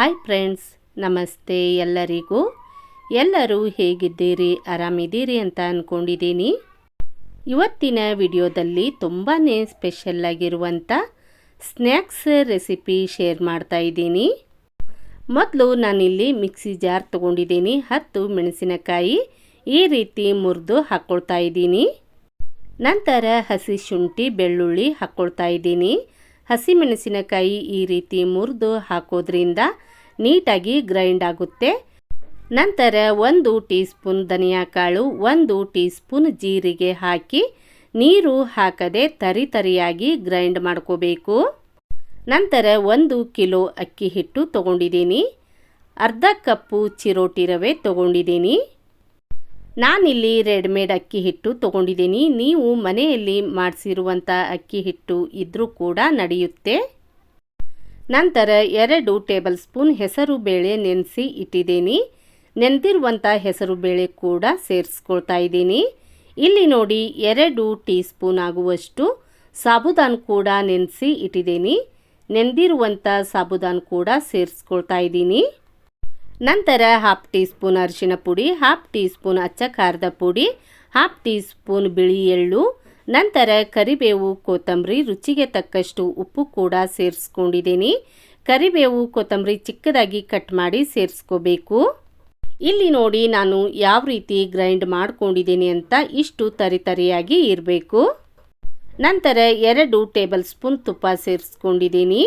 Hi friends, ನಮಸ್ತೆ ಎಲ್ಲರಿಗೂ. ಎಲ್ಲರೂ ಹೇಗಿದ್ದೀರಿ? ಆರಾಮಿದ್ದೀರಿ ಅಂತ ಅಂದ್ಕೊಂಡಿದ್ದೀನಿ ಇವತ್ತಿನ ವಿಡಿಯೋದಲ್ಲಿ ತುಂಬಾ ಸ್ಪೆಷಲ್ ಆಗಿರುವಂಥ ಸ್ನ್ಯಾಕ್ಸ್ ರೆಸಿಪಿ ಶೇರ್ ಮಾಡ್ತಾ ಇದ್ದೀನಿ. ಮೊದಲು ನಾನಿಲ್ಲಿ ಮಿಕ್ಸಿ ಜಾರ್ ತೊಗೊಂಡಿದ್ದೀನಿ. ಹತ್ತು ಮೆಣಸಿನಕಾಯಿ ಈ ರೀತಿ ಮುರಿದು ಹಾಕ್ಕೊಳ್ತಾ ಇದ್ದೀನಿ. ನಂತರ ಹಸಿ ಶುಂಠಿ, ಬೆಳ್ಳುಳ್ಳಿ ಹಾಕ್ಕೊಳ್ತಾ ಇದ್ದೀನಿ. ಹಸಿಮೆಣಸಿನಕಾಯಿ ಈ ರೀತಿ ಮುರಿದು ಹಾಕೋದ್ರಿಂದ ನೀಟಾಗಿ ಗ್ರೈಂಡ್ ಆಗುತ್ತೆ. ನಂತರ ಒಂದು ಟೀ ಸ್ಪೂನ್ ಧನಿಯಾ ಕಾಳು ಒಂದು ಟೀ ಸ್ಪೂನ್ ಜೀರಿಗೆ ಹಾಕಿ ನೀರು ಹಾಕದೆ ತರಿ ತರಿಯಾಗಿ ಗ್ರೈಂಡ್ ಮಾಡ್ಕೋಬೇಕು. ನಂತರ ಒಂದು ಕಿಲೋ ಅಕ್ಕಿ ಹಿಟ್ಟು ತೊಗೊಂಡಿದ್ದೀನಿ. ಅರ್ಧ ಕಪ್ಪು ಚಿರೋಟಿ ರವೆ ತಗೊಂಡಿದ್ದೀನಿ. ನಾನಿಲ್ಲಿ ರೆಡಿಮೇಡ್ ಅಕ್ಕಿ ಹಿಟ್ಟು ತಗೊಂಡಿದ್ದೀನಿ. ನೀವು ಮನೆಯಲ್ಲಿ ಮಾಡಿಸಿರುವಂಥ ಅಕ್ಕಿ ಹಿಟ್ಟು ಇದ್ದರೂ ಕೂಡ ನಡೆಯುತ್ತೆ. ನಂತರ ಎರಡು ಟೇಬಲ್ ಸ್ಪೂನ್ ಹೆಸರು ಬೇಳೆ ನೆನೆಸಿ ಇಟ್ಟಿದ್ದೀನಿ. ನೆನೆದಿರುವಂಥ ಹೆಸರು ಬೇಳೆ ಕೂಡ ಸೇರಿಸ್ಕೊಳ್ತಾ ಇದ್ದೀನಿ. ಇಲ್ಲಿ ನೋಡಿ ಎರಡು ಟೀ ಸ್ಪೂನ್ ಆಗುವಷ್ಟು ಸಾಬುದಾನ್ ಕೂಡ ನೆನೆಸಿ ಇಟ್ಟಿದ್ದೀನಿ. ನೆನೆದಿರುವಂಥ ಸಾಬುದಾನ್ ಕೂಡ ಸೇರಿಸ್ಕೊಳ್ತಾ ಇದ್ದೀನಿ. ನಂತರ ಹಾಫ್ ಟೀ ಸ್ಪೂನ್ ಅರಿಶಿನ ಪುಡಿ ಹಾಫ್ ಟೀ ಸ್ಪೂನ್ ಅಚ್ಚ ಖಾರದ ಪುಡಿ ಹಾಫ್ ಟೀ ಸ್ಪೂನ್ ಬಿಳಿ ಎಳ್ಳು ನಂತರ ಕರಿಬೇವು, ಕೊತ್ತಂಬರಿ, ರುಚಿಗೆ ತಕ್ಕಷ್ಟು ಉಪ್ಪು ಕೂಡ ಸೇರಿಸ್ಕೊಂಡಿದ್ದೀನಿ. ಕರಿಬೇವು, ಕೊತ್ತಂಬರಿ ಚಿಕ್ಕದಾಗಿ ಕಟ್ ಮಾಡಿ ಸೇರಿಸ್ಕೋಬೇಕು. ಇಲ್ಲಿ ನೋಡಿ ನಾನು ಯಾವ ರೀತಿ ಗ್ರೈಂಡ್ ಮಾಡ್ಕೊಂಡಿದ್ದೀನಿ ಅಂತ ಇಷ್ಟು ತರಿತರಿಯಾಗಿ ಇರಬೇಕು. ನಂತರ ಎರಡು ಟೇಬಲ್ ಸ್ಪೂನ್ ತುಪ್ಪ ಸೇರಿಸ್ಕೊಂಡಿದ್ದೀನಿ.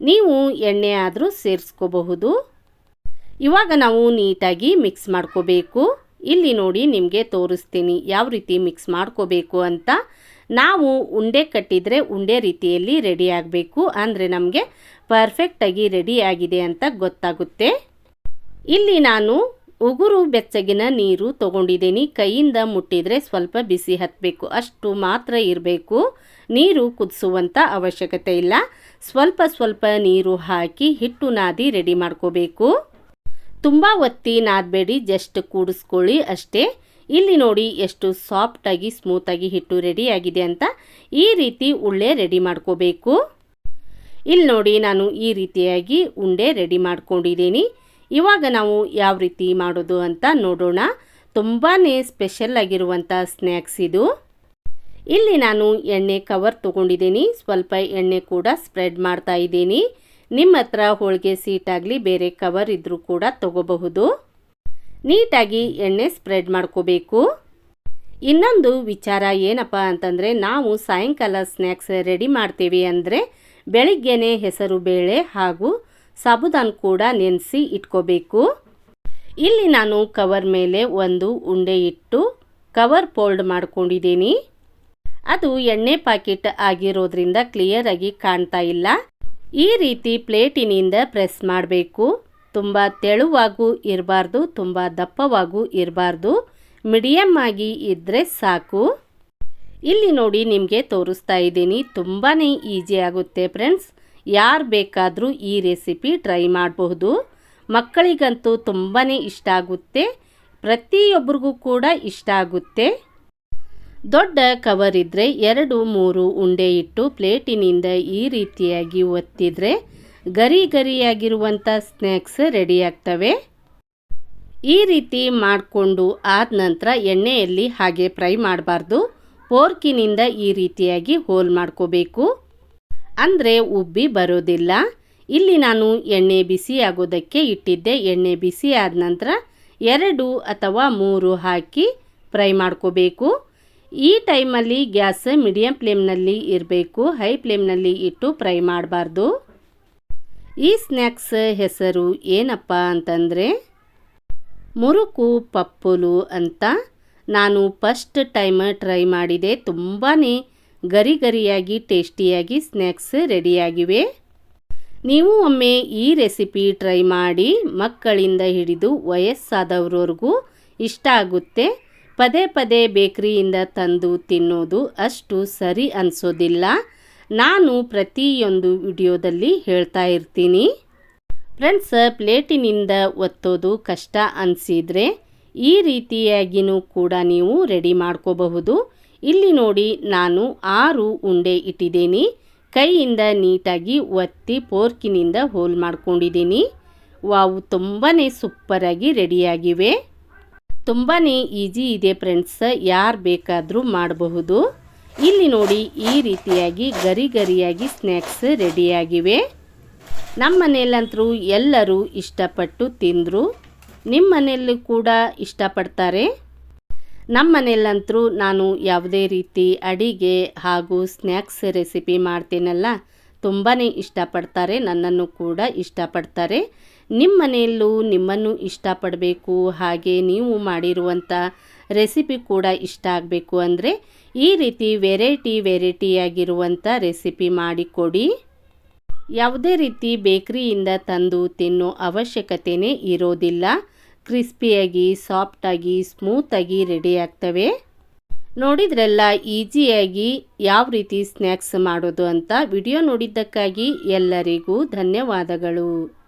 ನೀವು ಎಣ್ಣೆ ಆದರೂ ಸೇರಿಸ್ಕೋಬಹುದು. ಇವಾಗ ನಾವು ನೀಟಾಗಿ ಮಿಕ್ಸ್ ಮಾಡ್ಕೋಬೇಕು. ಇಲ್ಲಿ ನೋಡಿ ನಿಮಗೆ ತೋರಿಸ್ತೀನಿ ಯಾವ ರೀತಿ ಮಿಕ್ಸ್ ಮಾಡ್ಕೋಬೇಕು ಅಂತ. ನಾವು ಉಂಡೆ ಕಟ್ಟಿದರೆ ಉಂಡೆ ರೀತಿಯಲ್ಲಿ ರೆಡಿ ಆಗಬೇಕು. ಅಂದರೆ ನಮಗೆ ಪರ್ಫೆಕ್ಟಾಗಿ ರೆಡಿ ಆಗಿದೆ ಅಂತ ಗೊತ್ತಾಗುತ್ತೆ. ಇಲ್ಲಿ ನಾನು ಉಗುರು ಬೆಚ್ಚಗಿನ ನೀರು ತಗೊಂಡಿದ್ದೀನಿ. ಕೈಯಿಂದ ಮುಟ್ಟಿದರೆ ಸ್ವಲ್ಪ ಬಿಸಿ ಹತ್ತಬೇಕು ಅಷ್ಟು ಮಾತ್ರ ಇರಬೇಕು. ನೀರು ಕುದಿಸುವಂಥ ಅವಶ್ಯಕತೆ ಇಲ್ಲ. ಸ್ವಲ್ಪ ಸ್ವಲ್ಪ ನೀರು ಹಾಕಿ ಹಿಟ್ಟು ನಾದಿ ರೆಡಿ ಮಾಡ್ಕೋಬೇಕು. ತುಂಬ ಒತ್ತಿ ನಾದಬೇಡಿ ಜಸ್ಟ್ ಕೂಡಿಸ್ಕೊಳ್ಳಿ ಅಷ್ಟೇ. ಇಲ್ಲಿ ನೋಡಿ ಎಷ್ಟು ಸಾಫ್ಟಾಗಿ ಸ್ಮೂತಾಗಿ ಹಿಟ್ಟು ರೆಡಿ ಆಗಿದೆ ಅಂತ. ಈ ರೀತಿ ಉಳ್ಳೆ ರೆಡಿ ಮಾಡ್ಕೋಬೇಕು. ಇಲ್ಲಿ ನೋಡಿ ನಾನು ಈ ರೀತಿಯಾಗಿ ಉಂಡೆ ರೆಡಿ ಮಾಡ್ಕೊಂಡಿದ್ದೀನಿ. ಇವಾಗ ನಾವು ಯಾವ ರೀತಿ ಮಾಡೋದು ಅಂತ ನೋಡೋಣ. ತುಂಬಾ ಸ್ಪೆಷಲ್ ಆಗಿರುವಂಥ ಸ್ನ್ಯಾಕ್ಸ್ ಇದು. ಇಲ್ಲಿ ನಾನು ಎಣ್ಣೆ ಕವರ್ ತೊಗೊಂಡಿದ್ದೀನಿ. ಸ್ವಲ್ಪ ಎಣ್ಣೆ ಕೂಡ ಸ್ಪ್ರೆಡ್ ಮಾಡ್ತಾ ಇದ್ದೀನಿ. ನಿಮ್ಮ ಹತ್ರ ಹೋಳಿಗೆ ಸೀಟಾಗಲಿ ಬೇರೆ ಕವರ್ ಇದ್ದರೂ ಕೂಡ ತಗೋಬಹುದು. ನೀಟಾಗಿ ಎಣ್ಣೆ ಸ್ಪ್ರೆಡ್ ಮಾಡ್ಕೋಬೇಕು. ಇನ್ನೊಂದು ವಿಚಾರ ಏನಪ್ಪ ಅಂತಂದರೆ, ನಾವು ಸಾಯಂಕಾಲ ಸ್ನ್ಯಾಕ್ಸ್ ರೆಡಿ ಮಾಡ್ತೀವಿ ಅಂದರೆ ಬೆಳಿಗ್ಗೆನೆ ಹೆಸರು ಬೇಳೆ ಹಾಗೂ ಸಾಬುದಾನ್ ಕೂಡ ನೆನೆಸಿ ಇಟ್ಕೋಬೇಕು. ಇಲ್ಲಿ ನಾನು ಕವರ್ ಮೇಲೆ ಒಂದು ಉಂಡೆ ಇಟ್ಟು ಕವರ್ ಫೋಲ್ಡ್ ಮಾಡ್ಕೊಂಡಿದ್ದೀನಿ. ಅದು ಎಣ್ಣೆ ಪ್ಯಾಕೆಟ್ ಆಗಿರೋದ್ರಿಂದ ಕ್ಲಿಯರಾಗಿ ಕಾಣ್ತಾ ಇಲ್ಲ. ಈ ರೀತಿ ಪ್ಲೇಟಿನಿಂದ ಪ್ರೆಸ್ ಮಾಡಬೇಕು. ತುಂಬ ತೆಳುವಾಗೂ ಇರಬಾರ್ದು, ತುಂಬ ದಪ್ಪವಾಗೂ ಇರಬಾರ್ದು. ಮೀಡಿಯಮ್ ಆಗಿ ಇದ್ದರೆ ಸಾಕು. ಇಲ್ಲಿ ನೋಡಿ ನಿಮಗೆ ತೋರಿಸ್ತಾ ಇದ್ದೀನಿ. ತುಂಬಾ ಈಜಿ ಆಗುತ್ತೆ ಫ್ರೆಂಡ್ಸ್. ಯಾರು ಬೇಕಾದರೂ ಈ ರೆಸಿಪಿ ಟ್ರೈ ಮಾಡಬಹುದು. ಮಕ್ಕಳಿಗಂತೂ ತುಂಬಾ ಇಷ್ಟ ಆಗುತ್ತೆ. ಪ್ರತಿಯೊಬ್ಬರಿಗೂ ಕೂಡ ಇಷ್ಟ ಆಗುತ್ತೆ. ದೊಡ್ಡ ಕವರ್ ಇದ್ದರೆ ಎರಡು ಮೂರು ಉಂಡೆ ಇಟ್ಟು ಪ್ಲೇಟಿನಿಂದ ಈ ರೀತಿಯಾಗಿ ಒತ್ತಿದರೆ ಗರಿ ಗರಿಯಾಗಿರುವಂಥ ಸ್ನ್ಯಾಕ್ಸ್ ರೆಡಿ ಆಗ್ತವೆ. ಈ ರೀತಿ ಮಾಡಿಕೊಂಡು ಆದ ನಂತರ ಎಣ್ಣೆಯಲ್ಲಿ ಹಾಗೆ ಫ್ರೈ ಮಾಡಬಾರ್ದು. ಫೋರ್ಕಿನಿಂದ ಈ ರೀತಿಯಾಗಿ ಹೋಲ್ ಮಾಡ್ಕೋಬೇಕು. ಅಂದರೆ ಉಬ್ಬಿ ಬರೋದಿಲ್ಲ. ಇಲ್ಲಿ ನಾನು ಎಣ್ಣೆ ಬಿಸಿ ಆಗೋದಕ್ಕೆ ಇಟ್ಟಿದ್ದೆ. ಎಣ್ಣೆ ಬಿಸಿ ಆದ ನಂತರ ಎರಡು ಅಥವಾ ಮೂರು ಹಾಕಿ ಫ್ರೈ ಮಾಡ್ಕೋಬೇಕು. ಈ ಟೈಮಲ್ಲಿ ಗ್ಯಾಸ್ ಮೀಡಿಯಂ ಫ್ಲೇಮ್ನಲ್ಲಿ ಇರಬೇಕು, ಹೈ ಫ್ಲೇಮ್ನಲ್ಲಿ ಇಟ್ಟು ಫ್ರೈ ಮಾಡಬಾರ್ದು. ಈ ಸ್ನ್ಯಾಕ್ಸ್ ಹೆಸರು ಏನಪ್ಪ ಅಂತಂದರೆ, ಮುರುಕು ಪಪ್ಪುಲು ಅಂತ ನಾನು ಫಸ್ಟ್ ಟೈಮ್ ಟ್ರೈ ಮಾಡಿದೆ. ತುಂಬಾ ಗರಿ ಗರಿಯಾಗಿ ಟೇಸ್ಟಿಯಾಗಿ ಸ್ನ್ಯಾಕ್ಸ್ ರೆಡಿಯಾಗಿವೆ. ನೀವು ಒಮ್ಮೆ ಈ ರೆಸಿಪಿ ಟ್ರೈ ಮಾಡಿ ಮಕ್ಕಳಿಂದ ಹಿಡಿದು ವಯಸ್ಸಾದವ್ರವ್ರಿಗೂ ಇಷ್ಟ ಆಗುತ್ತೆ. ಪದೇ ಪದೇ ಬೇಕ್ರಿಯಿಂದ ತಂದು ತಿನ್ನೋದು ಅಷ್ಟು ಸರಿ ಅನಿಸೋದಿಲ್ಲ. ನಾನು ಪ್ರತಿಯೊಂದು ವಿಡಿಯೋದಲ್ಲಿ ಹೇಳ್ತಾ ಇರ್ತೀನಿ. ಫ್ರೆಂಡ್ಸ್, ಪ್ಲೇಟಿನಿಂದ ಒತ್ತೋದು ಕಷ್ಟ ಅನಿಸಿದರೆ ಈ ರೀತಿಯಾಗಿಯೂ ಕೂಡ ನೀವು ರೆಡಿ ಮಾಡ್ಕೋಬಹುದು. ಇಲ್ಲಿ ನೋಡಿ ನಾನು ಆರು ಉಂಡೆ ಇಟ್ಟಿದ್ದೀನಿ. ಕೈಯಿಂದ ನೀಟಾಗಿ ಒತ್ತಿ ಪೋರ್ಕಿನಿಂದ ಹೋಲ್ ಮಾಡ್ಕೊಂಡಿದ್ದೀನಿ. ವಾವು ತುಂಬಾ ಸೂಪರಾಗಿ ರೆಡಿಯಾಗಿವೆ. ತುಂಬಾ ಈಜಿ ಇದೆ ಫ್ರೆಂಡ್ಸ್, ಯಾರು ಬೇಕಾದರೂ ಮಾಡಬಹುದು. ಇಲ್ಲಿ ನೋಡಿ, ಈ ರೀತಿಯಾಗಿ ಗರಿ ಗರಿಯಾಗಿ ಸ್ನ್ಯಾಕ್ಸ್ ರೆಡಿಯಾಗಿವೆ. ನಮ್ಮ ಮನೆಯಲ್ಲಂತರೂ ಎಲ್ಲರೂ ಇಷ್ಟಪಟ್ಟು ತಿಂದರು. ನಿಮ್ಮ ಮನೆಯಲ್ಲೂ ಕೂಡ ಇಷ್ಟಪಡ್ತಾರೆ. ನಮ್ಮ ಮನೆಯಲ್ಲಂತರೂ ನಾನು ಯಾವುದೇ ರೀತಿ ಅಡಿಗೆ ಹಾಗೂ ಸ್ನ್ಯಾಕ್ಸ್ ರೆಸಿಪಿ ಮಾಡ್ತೀನಲ್ಲ ತುಂಬಾ ಇಷ್ಟಪಡ್ತಾರೆ, ನನ್ನನ್ನು ಕೂಡ ಇಷ್ಟಪಡ್ತಾರೆ. ನಿಮ್ಮ ಮನೆಯಲ್ಲೂ ನಿಮ್ಮನ್ನು ಇಷ್ಟಪಡಬೇಕು, ಹಾಗೆ ನೀವು ಮಾಡಿರುವಂಥ ರೆಸಿಪಿ ಕೂಡ ಇಷ್ಟ ಆಗಬೇಕು ಅಂದರೆ ಈ ರೀತಿ ವೆರೈಟಿ ವೆರೈಟಿಯಾಗಿರುವಂಥ ರೆಸಿಪಿ ಮಾಡಿಕೊಡಿ. ಯಾವುದೇ ರೀತಿ ಬೇಕ್ರಿಯಿಂದ ತಂದು ತಿನ್ನೋ ಅವಶ್ಯಕತೆಯೇ ಇರೋದಿಲ್ಲ. ಕ್ರಿಸ್ಪಿಯಾಗಿ, ಸಾಫ್ಟಾಗಿ, ಸ್ಮೂತಾಗಿ ರೆಡಿ ಆಗ್ತವೆ. ನೋಡಿದ್ರಲ್ಲ ಈಸಿಯಾಗಿ ಯಾವ ರೀತಿ ಸ್ನ್ಯಾಕ್ಸ್ ಮಾಡೋದು ಅಂತ ವಿಡಿಯೋ ನೋಡಿದ್ದಕ್ಕಾಗಿ ಎಲ್ಲರಿಗೂ ಧನ್ಯವಾದಗಳು.